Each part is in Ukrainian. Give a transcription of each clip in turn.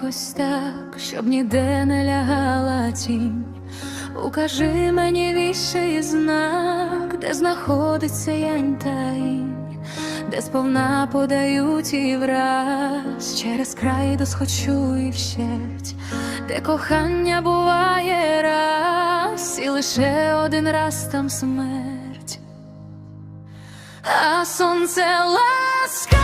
якось так, щоб ніде не лягала тінь. Укажи мені віщий знак, де знаходиться янь та інь, де сповна подають і враз через край досхочу і вщерть, де кохання буває раз, і лише один раз там смерть. А сонце ласкає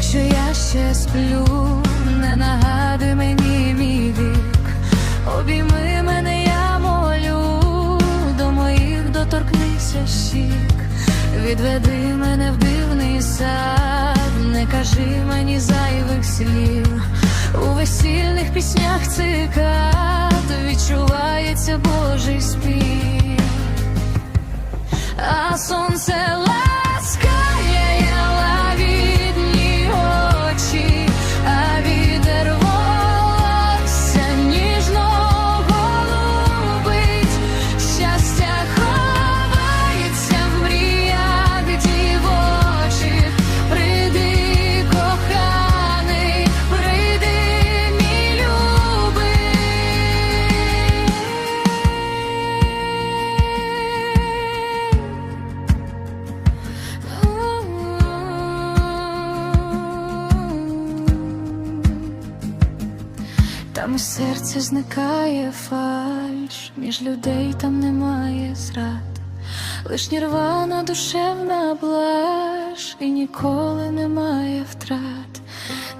якщо я ще сплю, не нагадуй мені мій вік, обійми мене, я молю, до моїх доторкнися щік, відведи мене в дивний сад, не кажи мені зайвих слів, у весільних піснях цикад відчувається Божий спів. Там із серця зникає фальш, між людей там немає зрад, лиш нірвана душевна блаж, і ніколи немає втрат.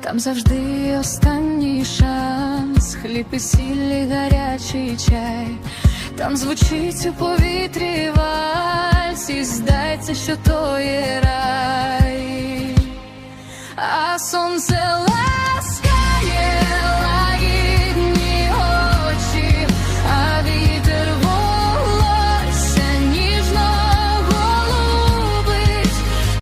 Там завжди останній шанс, хліб і сіль, гарячий чай. Там звучить у повітрі вальс, і здається, що то є рай. А сонце